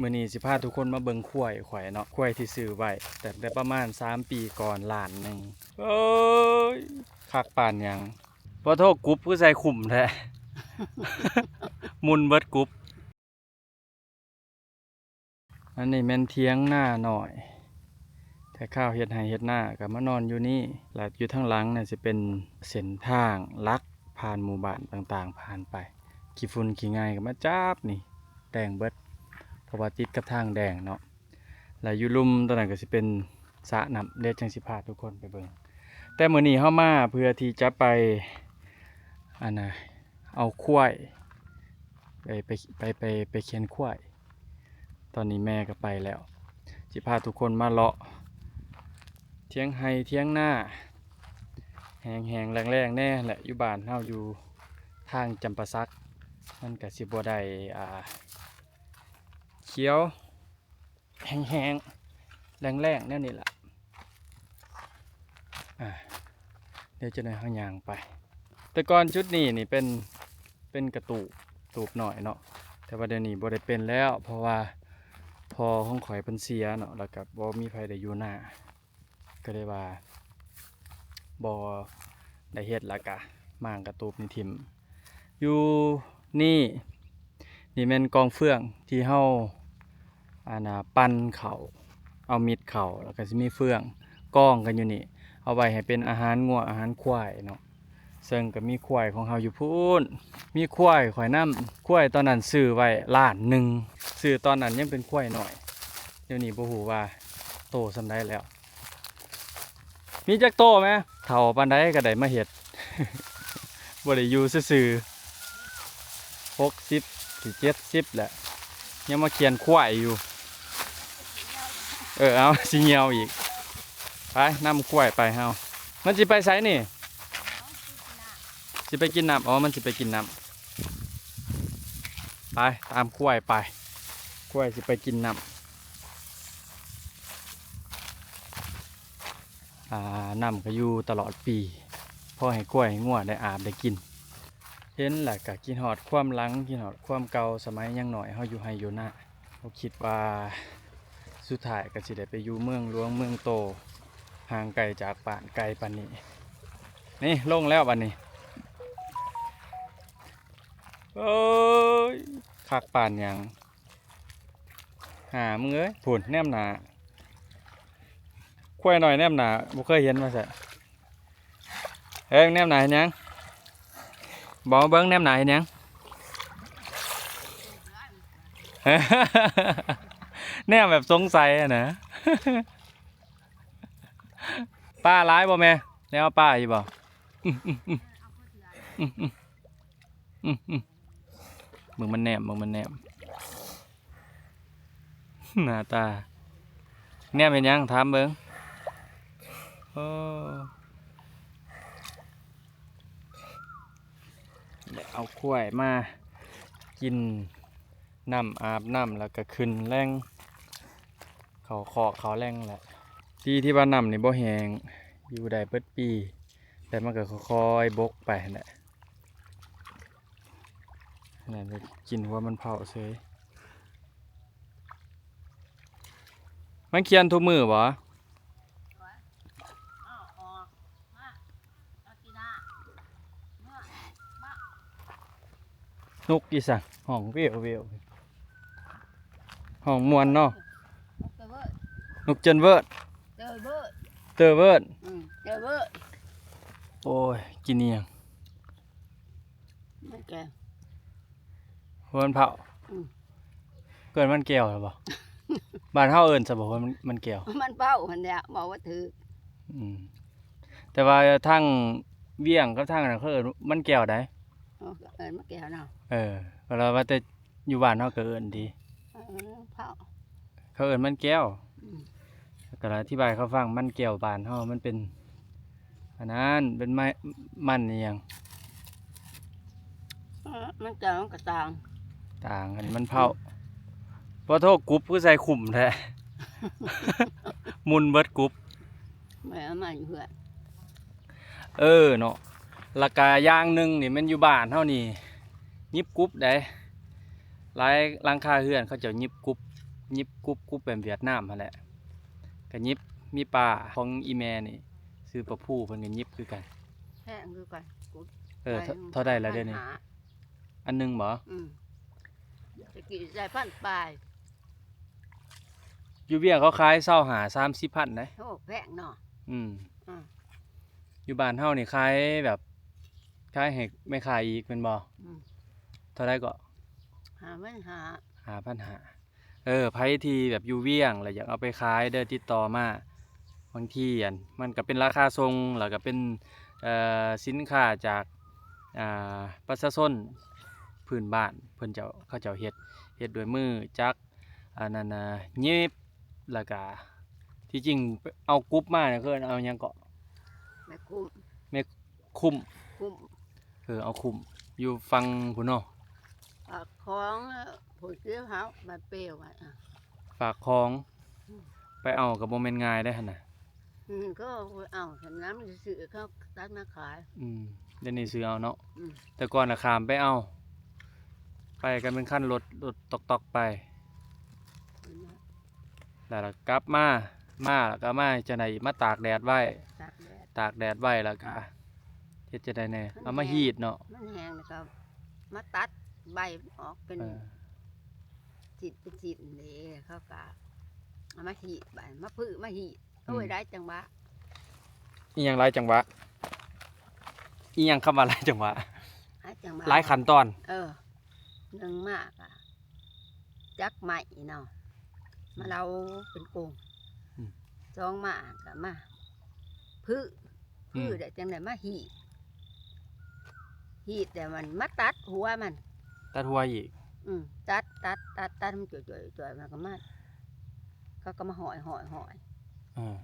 มื้อนี้สิพาทุกคนมาเบิ่งควายข่อยเนาะควายที่ซื้อไว้แต่ได้ประมาณ 3 ปีก่อนล้านหนึงโอ้ยคักปานยังบ่โทษกรุ๊ปคือใส่ขุมแท้ มุนเบิดกรุ๊ปอันนี้แม่นเทียงหน้าหน่อย แต่ข้าวเฮ็ดไห้เฮ็ดหน้าก็มานอนอยู่นี่แล้วอยู่ทางหลังเนี่ยสิเป็นเส้นทางลักผ่านหมู่บ้านต่างๆ ผ่านไปขี้ฝุ่นขี้ง่ายก็มาจับนี่แดงเบิด เพราะว่าติดกับทางแดงเนาะแล้วอยู่ลุมตอนนั้นก็สิเป็นสระน้ำเดี๋ยวจังสิพาทุกคนไปเบิ่งแต่มื้อนี้เฮามาเพื่อที่จะไปอันน่ะเอาควายไปไปไปไปไปเคียนควายตอนนี้แม่ก็ไปแล้วสิพาทุกคนมาเลาะ เที่ยงไฮเที่ยงหน้าแหงแหงแรงแรงแน่แหละอยู่บ้านเฮาอยู่ทางจำปาสัก มันก็สิบ่ได้อ่า เขียวแห้งแหงแรงแรงๆแน่นี่แหละเดี๋ยวจะได้เฮาย่างไป แต่ก่อนชุดนี้นี่เป็นเป็นกระตูบตูบหน่อยเนาะแต่ว่าเดี๋ยวนี้บ่ได้เป็นแล้ว เพราะว่าพอของข่อยเพิ่นเสียเนาะแล้วก็บ่มีไผได้อยู่หน้าก็เลยว่าบ่ได้เฮ็ดและกะมางกระตูบนี่ทิมอยู่นี่ นี่แม่นกองเฟืองที่เฮาอานาปั้นเขาเอามิดเขาแล้วก็สิมีเฟืองกองกันอยู่นี่ เอาไว้ให้เป็นอาหารงัวอาหารควายเนาะซึ่งก็มีควายของเฮาอยู่พูนมีควายข่อยน้ำควายตอนนั้นซื้อไว้ล้านหนึ่งซื้อตอนนั้นยังเป็นควายหน่อย เดี๋ยวนี้บ่ฮู้ว่าโตสำได้แล้ว มีจักโตไหมเท่าปานใดก็ได้มาเฮ็ดบ่ได้อยู่ซื่อๆหก สิบสิเจ็ดสิบแหละ ยังมาเขียนควายอยู่ เออ เอาสิเหี่ยวอีก ไปนำควายไปเฮามันสิไปไสนี่สิไปกินน้ำอ๋อ มันสิไปกินน้ำไปตามควายไปควายสิไปกินน้ำอ่าน้ำก็อยู่ตลอดปีพ่อให้กล้วยให้งัวได้อาบได้กิน เห็นแหละก็กินหอดความหลังกินหอดความเก่าสมัยยังหน่อยเฮาอยู่ให้อยู่หน้าเขาคิดว่าสุดท้ายก็สิได้ไปอยู่เมืองหลวงเมืองโตห่างไกลจากป่านไกลปานนี้ นี่ลงแล้วบัดนี้โอ้ยคักป่านยังหามึงเอ้ยผุนแนมหนาควายหน่อยแนมหนาบ่เคยเห็นมาซะเฮ้ยแนมหนาเห็นยัง บอกเบิ้งแนมหนาเห็นยังแนมแบบสงสัยอะนะป้าร้ายบ่แม่แล้วป้าอยู่บ่มึงมันแนมมึงมันแนมหน้าตาแนมเป็นยังถามเบิ้งโอ้ เดี๋ยวเอาข้วยมากินน้ำอาบน้ำแล้วก็ขึ้นแรงเขาขอกเขาแรงแหละดีที่ว่าน้ำนี่บ่แหงอยู่ได้เปิดปี แต่มันก็ค่อยๆบกไปน่ะนั่นเลยกินหัวมันเผาเฉยมันเคียนทุกมือวออกมาเอากีฬาเมื่อมา นุกอีสังห้องเวียวเวียวห้องมวนเนาะเจอเบิร์ดนุกเจนเวิร์ดเจอเบิร์ดเตอร์เวิร์ดอืมเจอเบิร์ดโอ้ยกินเนียงไม่แก่หัวมันเผาอืมเกินมันแก้วหรือเปล่าบ้านเฮาเอิ้นซะบ่ว่ามันมันแก้วมันเป้ามันเนี่ยบอกว่าถืออืมแต่ว่าทางเวียงกับทางนั้นเขาเอิ้นมันแก้วได้ เอาเอินมาแก่เนาะเออเวลาว่าแต่อยู่บ้านเฮาก็เอิ้นดี เออเผาเขาเอิ้นมันแก้วอืมก็อธิบายเขาฟังมันแก้วบ้านเฮามันเป็นอันนั้นเป็นไม้มันอีหยังเออมันเจอมันกระต่างต่างกันมันเผาบ่โทษกรุ๊ปคือใส่ขุมแท้ มุนเบิดกรุ๊ป แม่มันเพื่อนเออเนาะ ราคาอย่างหนึ่งนี่มันอยู่บ้านเท่านี้ยิบกรุ๊ปได้หลายหลังคาเฮือนเขาเจะยิบกรุ๊ปยิบกรุบกรุบแบบเวียดนามหั่นแหละก็ยิบมีปลาของอีแม่นี่ซื้อปลาผู้เพิ่นก็ยิบคือกันแห้งคือกันกุดเออเท่าเท่าได้แล้วเด้อนี่ปัญหาอันหนึงบ่อืมจะกี่ใจพันปลายอยู่เวียงเขาขายเศร้าหา30พันได้โอ้แพงเนาะอืมอืมอยู่บ้านเฮานี่ขายแบบ ขายให้ไม่ขายอีกแม่นบ่อืมเท่าไดก็หาไม่หาหาปัญหา เออไผที่แบบอยู่เวียงแล้วอยากเอาไปขายเด้อติดต่อมาบางทีอันมันก็เป็นราคาทรงแล้วก็เป็นเอ่อสินค้าจากอ่าประชาชนพื้นบ้านเพิ่นเจ้าเขาเจ้าเฮ็ดเฮ็ดด้วยมือจักอันนั้นน่ะเย็บแล้วก็ที่จริงเอากรุ๊ปมาเนี่ยคือเอาหยังเกาะ ไม่คุ้ม คุ้ม คุ้มเออเอาคุ้มอยู่ฟังพุ่นเนาะปากของผลเกี้ยวเขามาเปรี้ยวอะอะฝากของไปเอาก็บ่แม่นง่ายได้หั่นน่ะอืมก็เอาฉันน้ำจะซื้อเขาตัดมาขาย อืมเดี๋ยวนี้ซื้อเอาเนาะอืม แต่ก่อนอะขามไปเอา ไปกันเป็นขั้นรถรถตอกตอกๆไปแล้วก็กลับมามาแล้วก็มาจะไหนมาตากแดดไว้ ตากแดดตากแดดไว้แล้วก็ เฮ็ดจะได้แน่เอามาฮีดเนาะมันแห้งนะครับมาตัดใบออกเป็นเออจิตเป็นจิตนี่เขากะเอามาหีดใบมาพื้มาหีดโอ้ยได้จังหวะอีหยังหลายจังหวะอีหยังคำว่าหลายจังหวะได้จังหวะหลายขั้นตอน เออหนึ่งมากอะจักใหม่เนาะมาเราเป็นกงสองมากกะมาพื้พื้ได้จังไดมาหีด หีดแต่มันมาตัดหัวมัน ตัดหัวอีก อืมตัดตัดตัดตัดมันจ่อยๆจ่อยมันก็มาเขาก็มาหอยหอยหอยเออ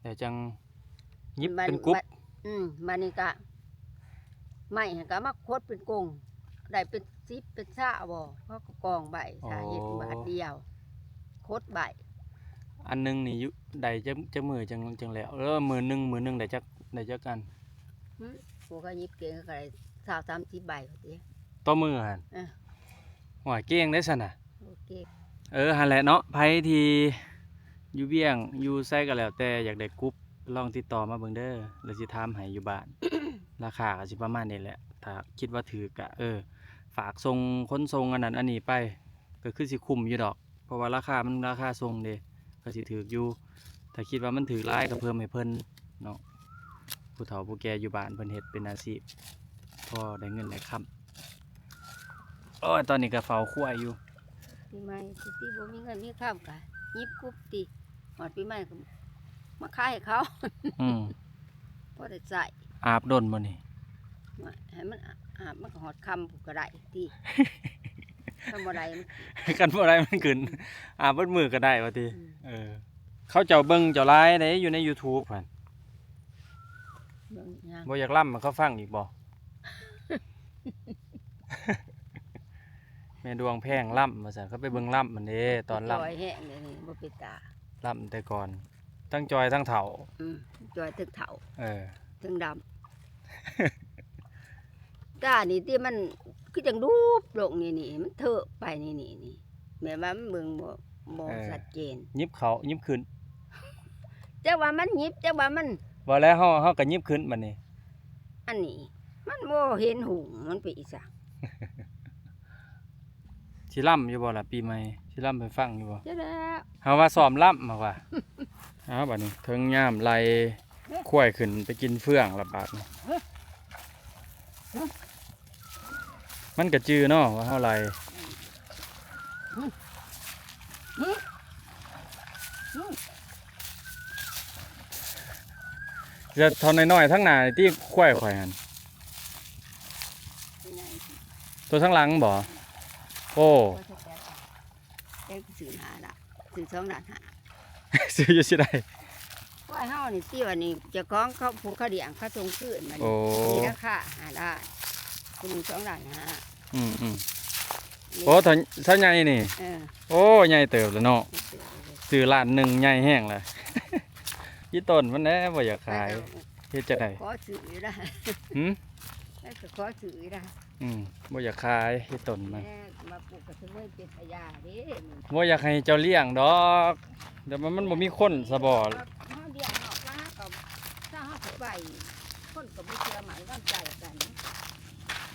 เดี๋ยวจังยิบมัเป็นกรุ๊ปมัอืมมันนี่ก็ไม่ก็มาโคดเป็นกงได้เป็นซิปเป็นซ่าบ่เขาก็กองใบสาเหตุบาทเดียวโคดใบอันหนึงนี่อยู่ได้จะจะมือจังจังแล้วแล้วมือหนึงมือหนึงได้จักได้จักกัน พวกก็ยิบเก่งก็ได้สาวสามสิบใบเขาสิต่อมือหั่นเออ หัวเก้งได้ซั่นน่ะ โอเคเออหันแหละเนาะไผที่อยู่เวียงอยู่ไสก็แล้วแต่อยากได้กรุ๊ปลองติดต่อมาเบิ่งเด้อแล้วสิถามให้อยู่บ้าน ราคาก็สิประมาณนี้แหละ ถ้าคิดว่าถือกะเออ ฝากส่งคนส่งอันนั้นอันนี้ไป ก็คือสิคุ้มอยู่ดอก เพราะว่าราคามันราคาส่งเด้ก็สิถือกอยู่ ถ้าคิดว่ามันถือหลายก็เพิ่มให้เพิ่นเนาะ ผู้เฒ่าผู้แก่อยู่บ้านเพิ่นเฮ็ดเป็นอาชีพพอได้เงินได้ค่ำโอ้ยตอนนี้ก็เฝ้าควายอยู่ปีใหม่สิที่บ่มีเงินมีข้ามกะยิบกุ๊บตีหอดปีใหม่ก็มาขายให้เขาอืมพอได้ใส่อาบดนบ่นี่ว่าให้มันอาอาบมันก็หอดคำผูกกระไดที่ทำอะไรมันกันบ่ได้มันขึ้นอาบเบิดมือก็ได้ว่าติอืมเออ เขาเจ้าเบิ่งเจ้าไลฟ์ได้อยู่ใน YouTube หั่นเบิ่ง ยังบ่อยากล่ำมันเขาฟังอีกบ่ แม่ดวงแพงล่ำว่าซั่นเขาไปเบิ่งล่ำมันเด้ตอนจล่ำอยแห้งเลยนี่บ่เป็นตาล่ำแต่ก่อน ทั้งจอยทั้งเฒ่าอืมจอยถึงเถาเออ ถึงดำ ตานี่ที่มันคือจังรูปลงนี่นี่มันเถอะไปนี่นี่นี่แม่ว่ามันเบิ่งบ่บ่เออ ชัดเจนยิบเขายิบขึ้น จักว่ามันหยิบจักว่ามัน บ่แล้วเฮาเฮาก็ยิบขึ้นบัดนี้ อันนี้ มันบ่เห็นหูมันไปอีสังสิล่ำอยู่บ่ล่ะปีใหม่สิล่ำไปฟังอยู่บ่จ้าแล้วเฮาว่าซ้อมล่ำมาว่าเอาบัดนี้เทิงย่ามไล่ข้วยขึ้นไปกินเฟื่องละบาดนี้มันก็จือเนาะว่าเฮาไล่ จะเทอนน้อยๆทั้งหน้าที่ข้วยข่อยหั่นเป็นไงตัวทั้งหลังบ่โอ้ก็จะแก้แก้สื่อหาละสื่อสองด้านหาซื้ออยู่สิได้ว่าเฮานี่ที่ว่านี่เจะคล้าของเขาผูกเขาเดียงเขาทรงขึ้นมันโอ้มีราคาหาได้คุณสองด้านหาอืมอืมโอ้ถ้าถ้าใหญ่นี่เออโอ้ใหญ่เติบแล้วเนาะซื้อร้านหนึ่งใหญ่แห้งเลย ยี่ต้นมันแน่บ่อยากขายเฮ็ดจะได้ขอสื่อได้หืมแล้วก็ขอสื่อได้อืมบ่อยากขายที่ต้นมันแม่มาปลูกกระถึงไม่เป็นพยาเด้บ่อยากให้เจ้าเลี้ยงดอกเดี๋ยวมันมันบ่มีคนซะบ่เฮาเดียวเนาะว่าก็ถ้าเฮาสิไปคนก็บ่เชื่อหมายว่าใจกัน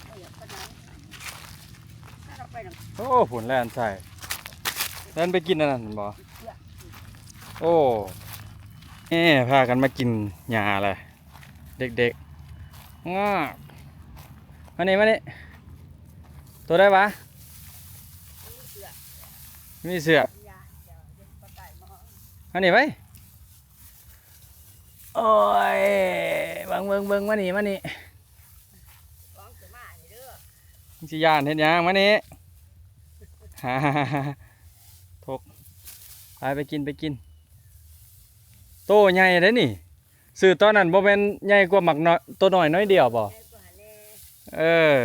บ่อยากปานนั้นถ้าเราไปนำโอ้ผลแล่นใส่แล่นไปกินอันนั้นบ่เชื่อโอ้ เอ้พากันมากินหญ้าเลยเด็กๆง้ามานี่มานี่ตัวได้ปะมีเสือยาเดี๋ยวเดี๋ยวปลาไก่มามานี่ไปโอ้ยเบิงเบิงเบิงมานี่มานี่ฟ้องจะมานี่เด้อมึงสิยานเฮ็ดหยังมานี่ฮ่าทกไปไปกินไปกิน โตใหญ่เด้นี่ซื้อตอนนั้นบ่แม่นใหญ่กว่าหมักน้อยตัวน้อยน้อยเดียวบ่แม่ก็หาแน่เออ